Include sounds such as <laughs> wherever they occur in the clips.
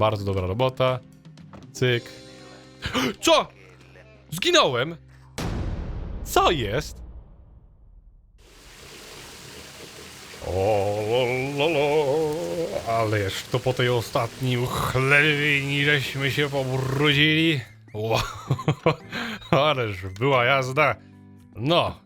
Bardzo dobra robota. Cyk. <gasps> Co? Zginąłem? Co jest? O, lo, lo, lo. Ależ to po tej ostatniej uchlebieni żeśmy się pobrudzili. Wow. <laughs> Ależ była jazda. No.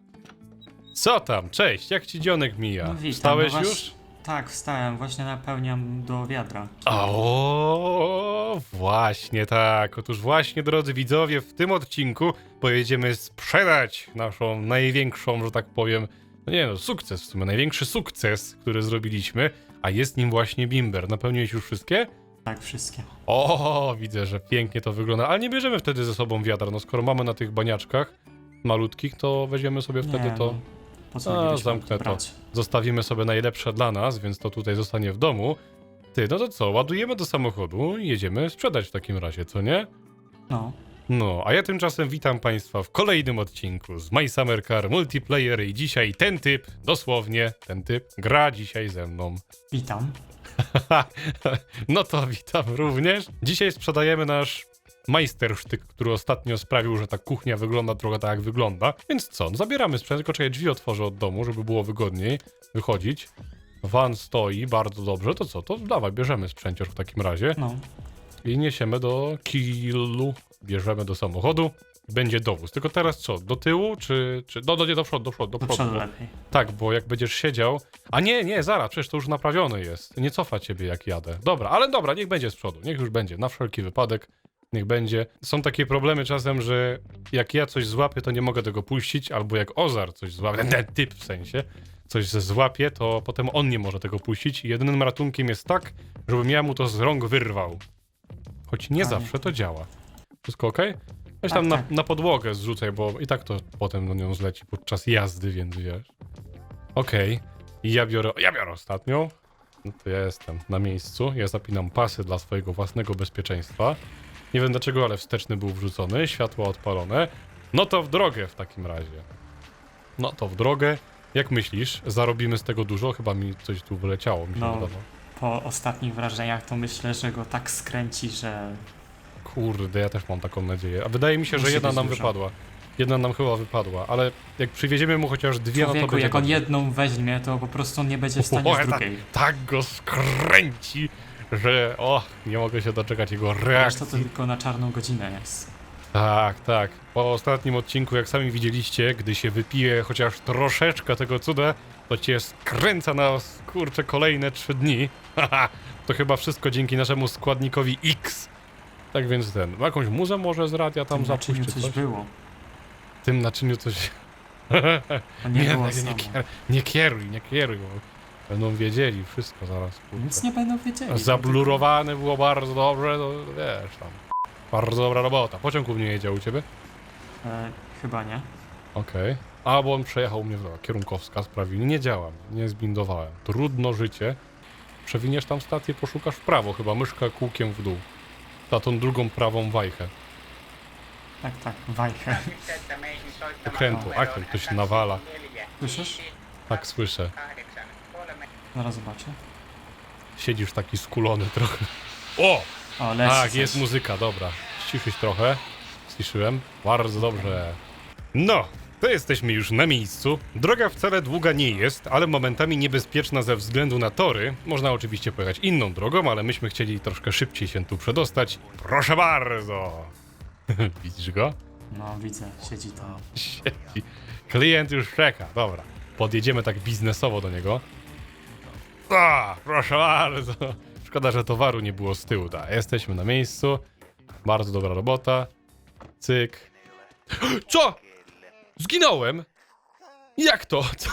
Co tam? Cześć, jak ci dzionek mija? Witam, Wstałeś wasz- już? Tak, wstałem, właśnie napełniam do wiadra. O, właśnie tak. Otóż właśnie, drodzy widzowie, w tym odcinku pojedziemy sprzedać naszą największą, że tak powiem, no nie no, sukces w sumie, największy sukces, który zrobiliśmy, a jest nim właśnie Bimber. Napełniłeś już wszystkie? Tak, wszystkie. O, widzę, że pięknie to wygląda, ale nie bierzemy wtedy ze sobą wiadra, no skoro mamy na tych baniaczkach malutkich, to weźmiemy sobie wtedy nie, to... no, po co A, mielibyśmy zamknę to. brać? Zostawimy sobie najlepsze dla nas, więc to tutaj zostanie w domu. Ty, no to co, ładujemy do samochodu i jedziemy sprzedać w takim razie, co nie? No, No, a ja tymczasem witam Państwa w kolejnym odcinku z My Summer Car Multiplayer i dzisiaj ten typ, dosłownie ten typ, gra dzisiaj ze mną. witam. <laughs> no to witam również. Dzisiaj sprzedajemy nasz majstersztyk, który ostatnio sprawił, że ta kuchnia wygląda trochę tak jak wygląda. Więc co, no zabieramy sprzęt, tylko czekaj, drzwi otworzę od domu, żeby było wygodniej wychodzić. Van stoi, bardzo dobrze, to co, to dawaj, bierzemy sprzęcior w takim razie No, i niesiemy do killu, bierzemy do samochodu. Będzie dowóz. Tylko teraz co? Do tyłu, czy. czy do, do, nie, do przodu, do przodu, do przodu. przodu bo- lepiej. tak, bo jak będziesz siedział. A nie, nie, zaraz, przecież to już naprawione jest. Nie cofa ciebie jak jadę. Dobra, ale dobra, niech będzie z przodu. Niech już będzie. Na wszelki wypadek. Niech będzie. Są takie problemy czasem, że jak ja coś złapię, to nie mogę tego puścić, albo jak Ozar coś złapie, ten typ w sensie, coś złapie, to potem on nie może tego puścić. I jedynym ratunkiem jest tak, żebym ja mu to z rąk wyrwał. Choć nie zawsze to działa. Wszystko ok? Weź Tak, tam na, tak. na podłogę zrzucaj, bo i tak to potem do nią zleci podczas jazdy, więc wiesz. Okej. I ja biorę, ja biorę ostatnią. No to ja jestem na miejscu. Ja zapinam pasy dla swojego własnego bezpieczeństwa. Nie wiem dlaczego, ale wsteczny był wrzucony, światła odpalone. No to w drogę w takim razie. No to w drogę. Jak myślisz, zarobimy z tego dużo? Chyba mi coś tu wyleciało, mi się No. wydawało. Po ostatnich wrażeniach to myślę, że go tak skręci, że Kurde, ja też mam taką nadzieję. A wydaje mi się, że Musi jedna być nam dużo. wypadła. Jedna nam chyba wypadła, ale jak przywieziemy mu chociaż dwie, no to człowieku, będzie jak on jedną weźmie, to po prostu on nie będzie w stanie O, z tak, drugiej. tak go skręci, że o, nie mogę się doczekać jego reakcji. to tylko na czarną godzinę jest. Tak, tak. Po ostatnim odcinku, jak sami widzieliście, gdy się wypije chociaż troszeczkę tego cuda, to cię skręca na kurczę kolejne trzy dni. <laughs> Haha, to chyba wszystko dzięki naszemu składnikowi X. Tak więc ten, jakąś muzę może z radia tam W tym naczyniu zapuść czy coś coś? było. W tym naczyniu coś... <laughs> To nie, było nie, nie, kier, nie kieruj, nie kieruj, bo będą wiedzieli wszystko zaraz. kurczę. Nic nie będą wiedzieli. Zablurowane było bardzo dobrze, to wiesz tam. Bardzo dobra robota. Pociąg u mnie jedzie u ciebie? E, chyba nie. Okej. A, bo on przejechał mnie w drogę. Kierunkowska sprawili. Nie działam, nie zbindowałem. Trudno życie. Przewiniesz tam stację, poszukasz w prawo, chyba myszka kółkiem w dół. Na tą drugą prawą wajchę. Tak, tak, wajchę. Okrętu, a tu ktoś nawala. Słyszysz? Tak słyszę. Zaraz zobaczę. Siedzisz taki skulony trochę. O! O, leci Tak, coś. jest muzyka, dobra. Ściszyć trochę. Ściszyłem. Bardzo dobrze. No, to jesteśmy już na miejscu. Droga wcale długa nie jest, ale momentami niebezpieczna ze względu na tory. Można oczywiście pojechać inną drogą, ale myśmy chcieli troszkę szybciej się tu przedostać. Proszę bardzo! <laughs> Widzisz go? No, widzę, siedzi tam. <laughs> Siedzi. Klient już czeka, dobra. Podjedziemy tak biznesowo do niego. A, proszę bardzo. Szkoda, że towaru nie było z tyłu. Da. Jesteśmy na miejscu. Bardzo dobra robota. Cyk. Co? Zginąłem? Jak to? Co,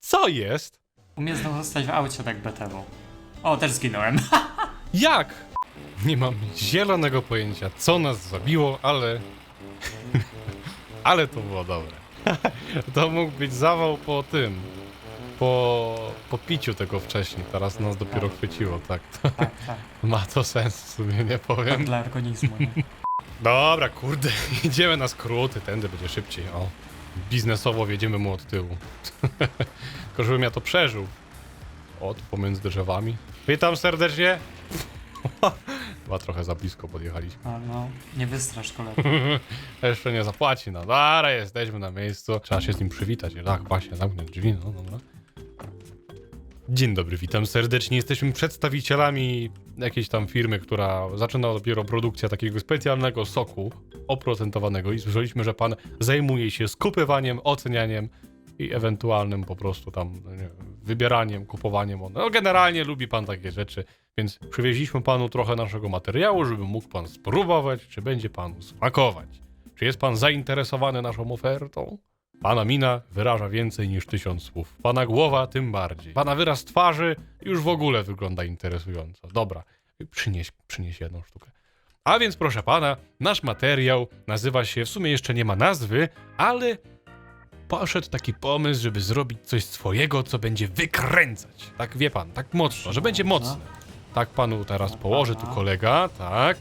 Co jest? Umie znowu zostać w aucie tak BTW. O, też zginąłem. <laughs> Jak? Nie mam zielonego pojęcia, co nas zabiło, ale. <laughs> ale to było dobre. <laughs> to mógł być zawał po tym. Po, po piciu tego wcześniej. Teraz nas dopiero chwyciło, tak. tak, tak. <laughs> Ma to sens w sumie, nie Tak powiem. dla organizmu, nie? <laughs> Dobra, kurde, <laughs> idziemy na skróty, tędy będzie szybciej. O, biznesowo wjedziemy mu od tyłu. Tylko żebym ja to przeżył. Od pomiędzy drzewami. Witam serdecznie. Chyba trochę za blisko podjechaliśmy. A no, nie wystrasz kolego. Jeszcze nie zapłaci, no dobra, jesteśmy na miejscu. Trzeba się z nim przywitać. Tak, właśnie, zamknę drzwi, no dobra. Dzień dobry, witam serdecznie. Jesteśmy przedstawicielami jakiejś tam firmy, która zaczyna dopiero produkcję takiego specjalnego soku oprocentowanego i słyszeliśmy, że pan zajmuje się skupywaniem, ocenianiem i ewentualnym po prostu tam no nie wybieraniem, kupowaniem. No generalnie lubi pan takie rzeczy, więc przywieźliśmy panu trochę naszego materiału, żeby mógł pan spróbować, czy będzie panu smakować. Czy jest pan zainteresowany naszą ofertą? Pana mina wyraża więcej niż tysiąc słów. Pana głowa tym bardziej. Pana wyraz twarzy już w ogóle wygląda interesująco. Dobra, przynieś, przynieś jedną sztukę. A więc proszę pana, nasz materiał nazywa się, w sumie jeszcze nie ma nazwy, ale poszedł taki pomysł, żeby zrobić coś swojego, co będzie wykręcać. Tak wie pan, tak mocno, że będzie mocne. Tak panu teraz położy tu kolega, tak.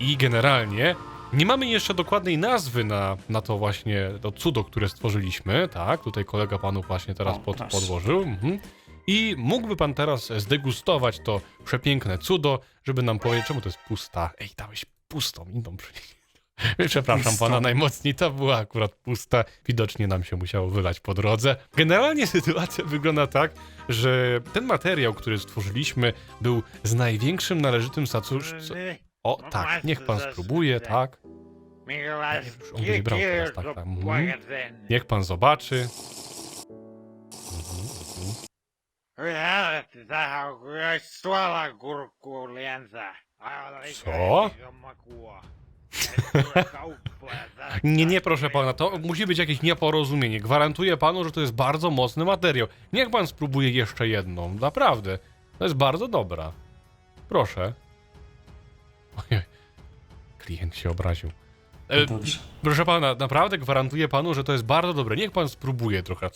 I generalnie nie mamy jeszcze dokładnej nazwy na, na to właśnie, to cudo, które stworzyliśmy, tak. Tutaj kolega panu właśnie teraz pod, podłożył. Mhm. I mógłby pan teraz zdegustować to przepiękne cudo, żeby nam powiedzieć, czemu to jest pusta. Ej, dałeś pustą inną przynieść. <laughs> Przepraszam Pustą. pana najmocniej, to była akurat pusta. Widocznie nam się musiało wylać po drodze. Generalnie <laughs> sytuacja wygląda tak, że ten materiał, który stworzyliśmy, był z największym należytym szacunkiem. O, No tak, niech pan spróbuje, tak. Nie, już on brał teraz, tak, tak. Niech pan zobaczy. Mhm, mhm. Co? <laughs> Nie, nie, proszę pana, to musi być jakieś nieporozumienie. Gwarantuję panu, że to jest bardzo mocny materiał. Niech pan spróbuje jeszcze jedną, naprawdę. To jest bardzo dobra. Proszę. Ojej. Klient się obraził. E, Dobrze. Proszę pana, naprawdę gwarantuję panu, że to jest bardzo dobre. Niech pan spróbuje trochę.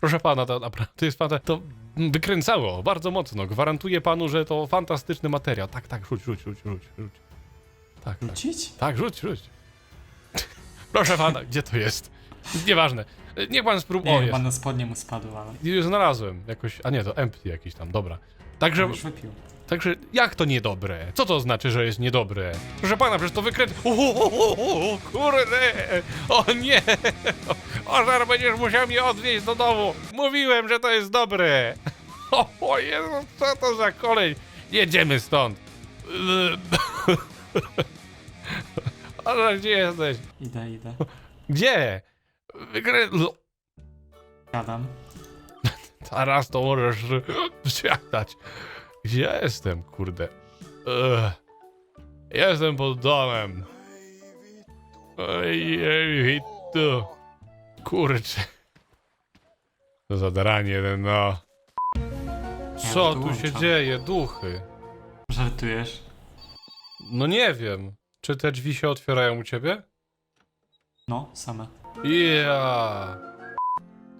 Proszę pana, to naprawdę jest fanta- To wykręcało bardzo mocno. Gwarantuję panu, że to fantastyczny materiał. Tak, tak, rzuć, rzuć, rzuć, rzuć, rzuć. Tak, tak. Rzucić? Tak, rzuć, rzuć. Proszę pana, gdzie to jest? Nieważne. Niech pan spróbuje. O, Nie, jest. pan na spodnie mu spadł, ale Już znalazłem. Jakoś. A nie, to empty jakiś tam, dobra. Także. już wypił. Także jak to niedobre? Co to znaczy, że jest niedobre? Proszę pana, przecież to wykręt... Uuu, kurde! O nie! <laughs> O, zaraz będziesz musiał mnie odwieźć do domu! Mówiłem, że to jest dobre! O, <laughs> o Jezu, co to za kolej? Jedziemy stąd! <laughs> Ale gdzie jesteś? Idę, idę. Gdzie? Wykrę... Gadam. Teraz to możesz wsiadać. Gdzie ja jestem, kurde? Ugh. Jestem pod domem. Ojej, tu. Kurczę. To zadaranie no. Co tu się dzieje? Duchy. Żartujesz? No nie wiem. Czy te drzwi się otwierają u ciebie? No, same. Ja.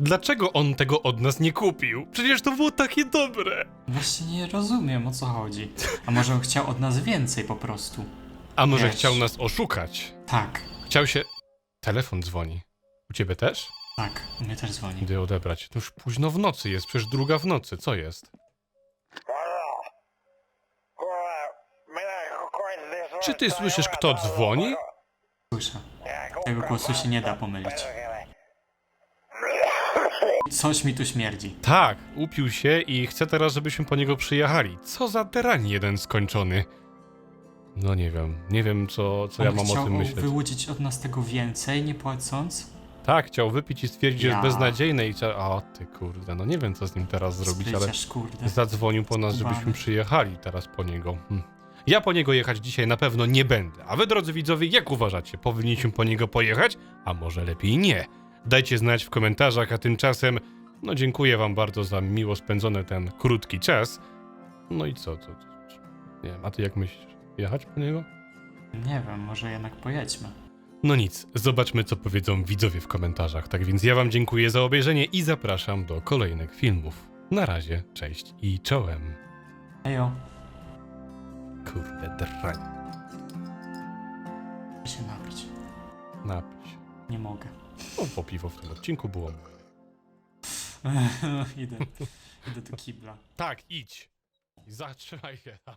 Dlaczego on tego od nas nie kupił? Przecież to było takie dobre. Właśnie nie rozumiem, o co chodzi. A może on chciał od nas więcej po prostu? A może Wiesz. chciał nas oszukać? Tak, Chciał się. Telefon dzwoni. U ciebie też? tak, u mnie też dzwoni. Idę odebrać. To już późno w nocy jest, przecież druga w nocy. Co jest? Czy ty słyszysz, kto dzwoni? Słyszę. Tego głosu się nie da pomylić. Coś mi tu śmierdzi. Tak, upił się i chce teraz, żebyśmy po niego przyjechali. Co za terań jeden skończony. No nie wiem, nie wiem co, co ja mam chciał o tym myśleć. wyłudzić od nas tego więcej, nie płacąc? Tak, chciał wypić i stwierdzić, że jest beznadziejny i chce... O ty kurde, no nie wiem co z nim teraz zrobić, ale... Spryciarz, kurde. Zadzwonił po nas, Skubany. żebyśmy przyjechali teraz po niego. Hm. Ja po niego jechać dzisiaj na pewno nie będę. A wy, drodzy widzowie, jak uważacie? Powinniśmy po niego pojechać? A może lepiej nie? Dajcie znać w komentarzach, a tymczasem, no dziękuję wam bardzo za miło spędzony ten krótki czas. No i co, co? co? Nie wiem, a ty jak myślisz? Jechać po niego? Nie wiem, może jednak pojedźmy. No nic, zobaczmy co powiedzą widzowie w komentarzach. Tak więc ja wam dziękuję za obejrzenie i zapraszam do kolejnych filmów. Na razie, cześć i czołem. Ejo, Kurde, drań. chcę się się. Nie mogę. No, po piwo w tym odcinku było. <laughs> idę. Idę do kibla. Tak, idź. I zatrzymaj się tam.